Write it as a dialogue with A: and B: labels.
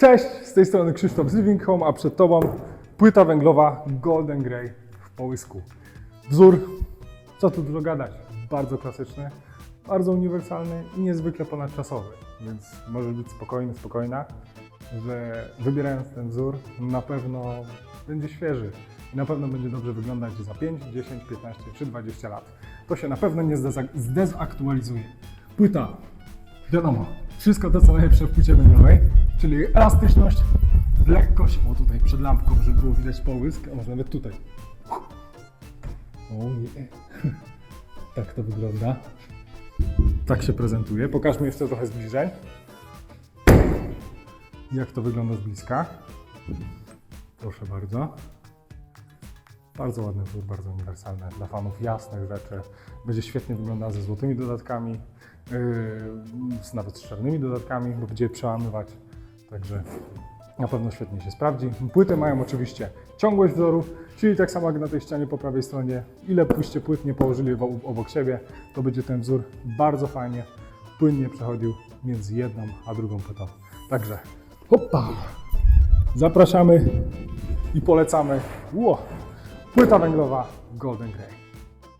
A: Cześć, z tej strony Krzysztof z Living Home, a przed Tobą płyta węglowa Golden Grey w połysku. Wzór, co tu dużo gadać, bardzo klasyczny, bardzo uniwersalny i niezwykle ponadczasowy, więc możesz być spokojny, spokojna, że wybierając ten wzór na pewno będzie świeży i na pewno będzie dobrze wyglądać za 5, 10, 15 czy 20 lat. To się na pewno nie zdeza- zdezaktualizuje. Płyta Wiadomo, wszystko to co najlepsze w płycie węglowej, czyli elastyczność, lekkość, o tutaj przed lampką, żeby było widać połysk, a może nawet tutaj. O nie. Tak to wygląda. Tak się prezentuje. Pokażmy jeszcze trochę zbliżeń. Jak to wygląda z bliska. Proszę bardzo. Bardzo ładny wzór, bardzo uniwersalny dla fanów jasnych rzeczy. Będzie świetnie wyglądał ze złotymi dodatkami, yy, z- nawet z czarnymi dodatkami, bo będzie je przełamywać. Także na pewno świetnie się sprawdzi. Płyty mają oczywiście ciągłość wzoru, czyli tak samo jak na tej ścianie po prawej stronie, ile byście płyt nie położyli obok siebie, to będzie ten wzór bardzo fajnie, płynnie przechodził między jedną a drugą płytą. Także hoppa! Zapraszamy i polecamy. Ło! Płyta węglowa Golden Grey.